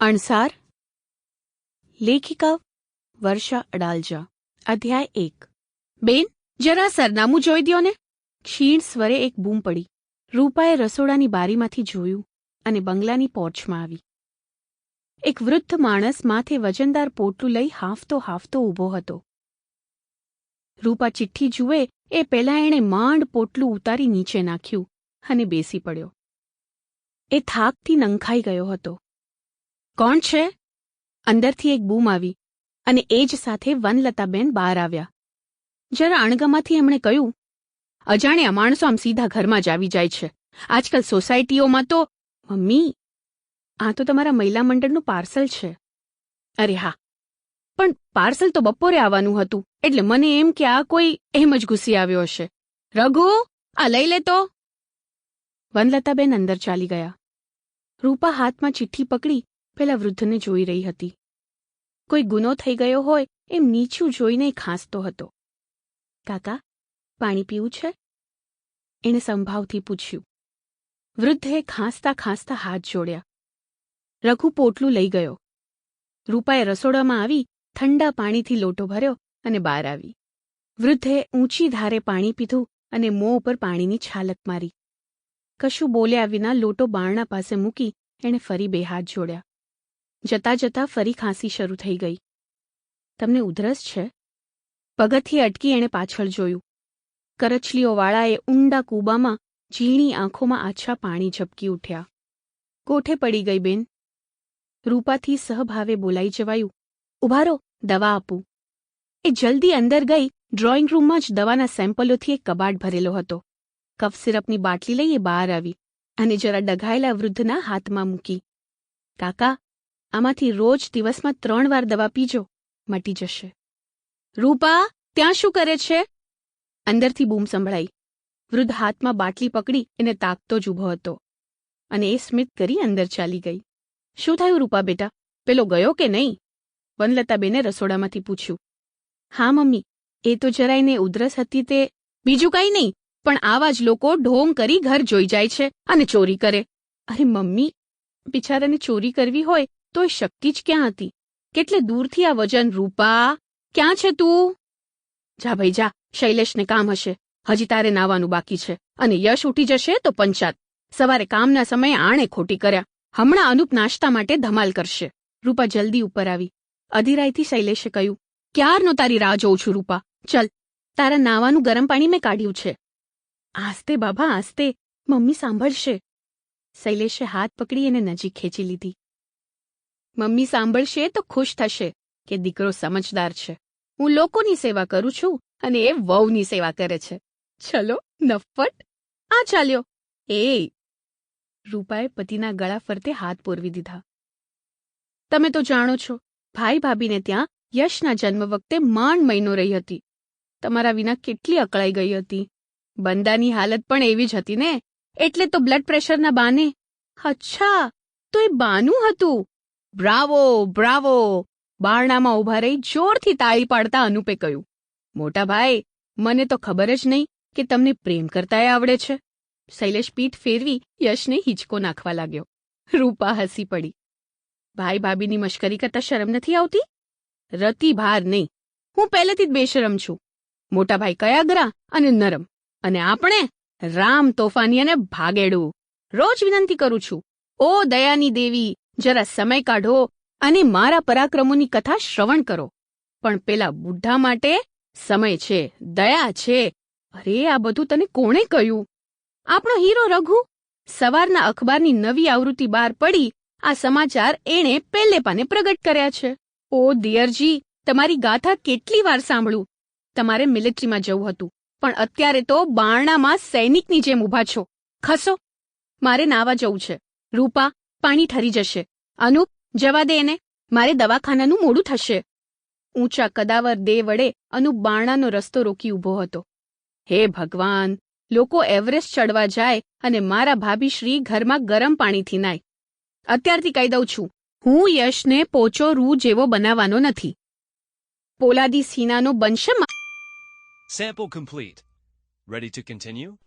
અણસાર, લેખિકા, વર્ષા અડાલજા, અધ્યાય એક. બેન, જરા સરનામું જોઈ દ્યો ને. ક્ષીણ સ્વરે એક બૂમ પડી. રૂપાએ રસોડાની બારીમાંથી જોયું અને બંગલાની પોર્ચમાં આવી. એક વૃદ્ધ માણસ માથે વજનદાર પોટલું લઈ હાંફતો હાફતો ઊભો હતો. રૂપા ચિઠ્ઠી જુએ એ પહેલાં એણે માંડ પોટલું ઉતારી નીચે નાખ્યું અને બેસી પડ્યો. એ થાકથી નંખાઈ ગયો હતો. કોણ છે? અંદરથી એક બૂમ આવી અને એ જ સાથે વનલતાબેન બહાર આવ્યા. જરા અણગમાથી એમણે કહ્યું, અજાણ્યા માણસો આમ સીધા ઘરમાં જ આવી જાય છે. આજકાલ સોસાયટીઓમાં તો મમ્મી, આ તો તમારા મહિલા મંડળનું પાર્સલ છે. અરે હા. પણ પાર્સલ તો બપોરે આવવાનું હતું, એટલે મને એમ કે આ કોઈ એમ જ ઘૂસી આવ્યો હશે. રઘુ, આ લઈ લે તો વનલતાબેન અંદર ચાલી ગયા. રૂપા હાથમાં ચિઠ્ઠી પકડી પેલા વૃદ્ધને જોઈ રહી હતી. કોઈ ગુનો થઈ ગયો હોય એમ નીચું જોઈને ખાંસતો હતો. કાકા, પાણી પીવું છે? એણે સંભાવથી પૂછ્યું. વૃદ્ધે ખાંસતા ખાંસતા હાથ જોડ્યા. રઘુ પોટલું લઈ ગયો. રૂપાએ રસોડામાં આવી ઠંડા પાણીથી લોટો ભર્યો અને બહાર આવી. વૃદ્ધે ઊંચી ધારે પાણી પીધું અને મોં ઉપર પાણીની છાલક મારી. કશું બોલ્યા વિના લોટો બારણા પાસે મૂકી એણે ફરી બે હાથ જોડ્યા. જતા જતા ફરી ખાંસી શરૂ થઈ ગઈ. તમને ઉધરસ છે પગથી અટકી એણે પાછળ જોયું. કરચલીઓવાળાએ ઊંડા કૂબામાં ઝીણી આંખોમાં આછા પાણી ઝબકી ઉઠ્યા. કોઠે પડી ગઈ બેન રૂપાથી સહભાવે બોલાઈ જવાયું. ઉભારો, દવા આપું એ જલ્દી અંદર ગઈ, ડ્રોઈંગ રૂમમાં જ દવાના સેમ્પલોથી એક કબાટ ભરેલો હતો. કફ સિરપની બાટલી લઈ એ બહાર આવી અને જરા ડઘાયેલા વૃદ્ધના હાથમાં મૂકી. કાકા આમાંથી રોજ દિવસમાં ત્રણ વાર દવા પીજો, મટી જશે. રૂપા, ત્યાં શું કરે છે? અંદરથી બૂમ સંભળાઈ. વૃદ્ધ હાથમાં બાટલી પકડી એને તાકતો જ ઊભો હતો. અને એ સ્મિત કરી અંદર ચાલી ગઈ. શું થયું રૂપા બેટા? પેલો ગયો કે નહીં? વનલતાબેને રસોડામાંથી પૂછ્યું. હા, મમ્મી, એ તો જરાયને ઉધરસ હતી તે બીજું કાંઈ નહીં, પણ આવા જ લોકો ઢોંગ કરી ઘર જોઈ જાય છે અને ચોરી કરે. અરે, મમ્મી, બિચારાને ચોરી કરવી હોય તો એ શક્તિ જ ક્યાં હતી? કેટલે દૂરથી આ વજન, રૂપા, ક્યાં છે તું? જા ભાઈ, જા. શૈલેષને કામ હશે. હજી તારે નાવાનું બાકી છે. અને યશ ઉઠી જશે તો પંચાત. સવારે કામના સમયે આણે ખોટી કર્યા. હમણાં અનુપ નાસ્તા માટે ધમાલ કરશે. રૂપા જલ્દી ઉપર આવી. અધિરાયથી શૈલેષે કહ્યું, ક્યારનો તારી રાહ જોઉં છું, રૂપા? ચલ. તારા નાવાનું ગરમ પાણી મેં કાઢ્યું છે. આસ્તે, બાબા, આસ્તે. મમ્મી સાંભળશે. શૈલેષે હાથ પકડી એને નજીક ખેંચી લીધી. મમ્મી સાંભળશે તો ખુશ થશે કે દીકરો સમજદાર છે. હું લોકોની સેવા કરું છું અને એ વહુની સેવા કરે છે. ચલો, નફ્ફટ. આ ચાલ્યો. એ રૂપાએ પતિના ગળા ફરતે હાથ પોરવી દીધા. તમે તો જાણો છો, ભાઈ ભાભીને ત્યાં યશના જન્મ વખતે માંડ મહિનો રહી હતી. તમારા વિના કેટલી અકળાઈ ગઈ હતી. બંદાની હાલત પણ એવી જ હતી ને. એટલે તો બ્લડ પ્રેશરના બાને. અચ્છા, તો એ બાનું હતું. Bravo bravo. બારણામાં ઊભા રહી જોરથી તાળી પાડતા અનુપે કહ્યું, મોટા ભાઈ, મને તો ખબર જ નહીં કે તમને પ્રેમ કરતાય આવડે છે. શૈલેષ પીઠ ફેરવી યશને હિંચકો નાખવા લાગ્યો. રૂપા હસી પડી. ભાઈ ભાભીની મશ્કરી કરતા શરમ નથી આવતી? રતી ભાર નહીં. હું પહેલેથી જ બેશરમ છું. મોટા ભાઈ કયાગરા અને નરમ. અને આપણે રામ તોફાની અને ભાગેડું રોજ વિનંતી કરું છું. ઓ દયાની દેવી જરા સમય કાઢો અને મારા પરાક્રમોની કથા શ્રવણ કરો. પણ પેલા બુઢા માટે સમય છે, દયા છે. અરે, આ બધું તને કોણે કહ્યું? આપણો હીરો રઘુ સવારના અખબારની નવી આવૃત્તિ બહાર પડી, આ સમાચાર એણે પેલે પાને પ્રગટ કર્યા છે. ઓ દિયરજી, તમારી ગાથા કેટલી વાર સાંભળું? તમારે મિલિટરીમાં જવું હતું, પણ અત્યારે તો બારણામાં સૈનિકની જેમ ઊભા છો. ખસો. મારે નાવા જવું છે. રૂપા પાણી ઠરી જશે. અનુપ જવા દે એને. મારે દવાખાનાનું મોડું થશે. ઊંચા કદાવર દે વડે અનુપ બારણાનો રસ્તો રોકી ઊભો હતો. હે ભગવાન, લોકો એવરેસ્ટ ચડવા જાય અને મારા ભાભીશ્રી ઘરમાં ગરમ પાણીથી નાય. અત્યારથી કહી દઉં છું, હું યશને પોચો રૂ જેવો બનાવવાનો નથી. પોલાદી સીનાનો બનશે sample complete ready to continue?